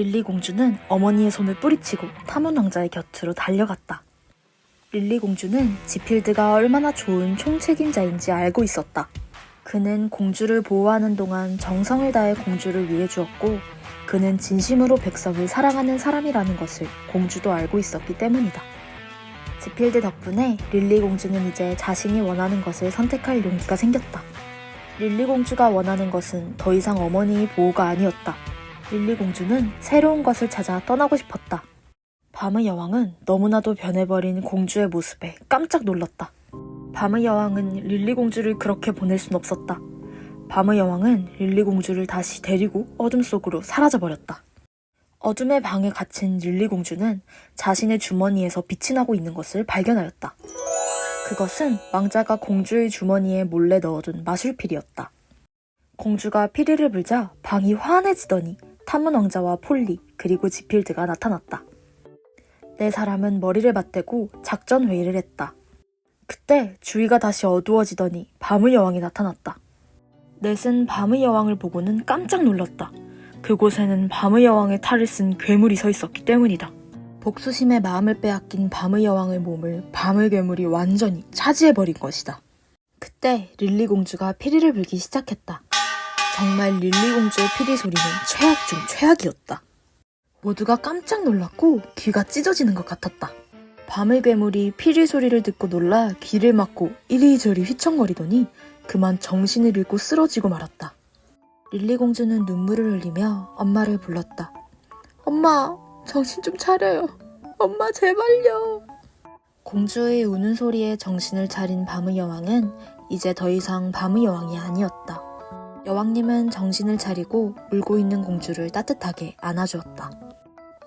릴리 공주는 어머니의 손을 뿌리치고 탐문 왕자의 곁으로 달려갔다. 릴리 공주는 지필드가 얼마나 좋은 총책임자인지 알고 있었다. 그는 공주를 보호하는 동안 정성을 다해 공주를 위해 주었고, 그는 진심으로 백성을 사랑하는 사람이라는 것을 공주도 알고 있었기 때문이다. 지필드 덕분에 릴리 공주는 이제 자신이 원하는 것을 선택할 용기가 생겼다. 릴리 공주가 원하는 것은 더 이상 어머니의 보호가 아니었다. 릴리 공주는 새로운 것을 찾아 떠나고 싶었다. 밤의 여왕은 너무나도 변해버린 공주의 모습에 깜짝 놀랐다. 밤의 여왕은 릴리 공주를 그렇게 보낼 순 없었다. 밤의 여왕은 릴리 공주를 다시 데리고 어둠 속으로 사라져버렸다. 어둠의 방에 갇힌 릴리 공주는 자신의 주머니에서 빛이 나고 있는 것을 발견하였다. 그것은 왕자가 공주의 주머니에 몰래 넣어둔 마술필이었다. 공주가 피리를 불자 방이 환해지더니 탐문 왕자와 폴리 그리고 지필드가 나타났다. 네 사람은 머리를 맞대고 작전 회의를 했다. 그때 주위가 다시 어두워지더니 밤의 여왕이 나타났다. 넷은 밤의 여왕을 보고는 깜짝 놀랐다. 그곳에는 밤의 여왕의 탈을 쓴 괴물이 서 있었기 때문이다. 복수심에 마음을 빼앗긴 밤의 여왕의 몸을 밤의 괴물이 완전히 차지해버린 것이다. 그때 릴리 공주가 피리를 불기 시작했다. 정말 릴리 공주의 피리 소리는 최악 중 최악이었다. 모두가 깜짝 놀랐고 귀가 찢어지는 것 같았다. 밤의 괴물이 피리 소리를 듣고 놀라 귀를 막고 이리저리 휘청거리더니 그만 정신을 잃고 쓰러지고 말았다. 릴리 공주는 눈물을 흘리며 엄마를 불렀다. 엄마, 정신 좀 차려요. 엄마, 제발요. 공주의 우는 소리에 정신을 차린 밤의 여왕은 이제 더 이상 밤의 여왕이 아니었다. 여왕님은 정신을 차리고 울고 있는 공주를 따뜻하게 안아주었다.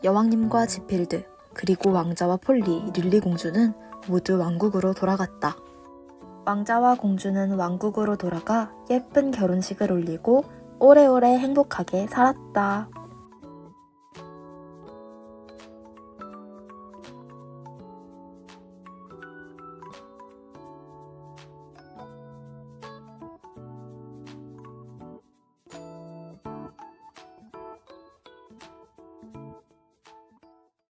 여왕님과 지필드, 그리고 왕자와 폴리, 릴리 공주는 모두 왕국으로 돌아갔다. 왕자와 공주는 왕국으로 돌아가 예쁜 결혼식을 올리고 오래오래 행복하게 살았다.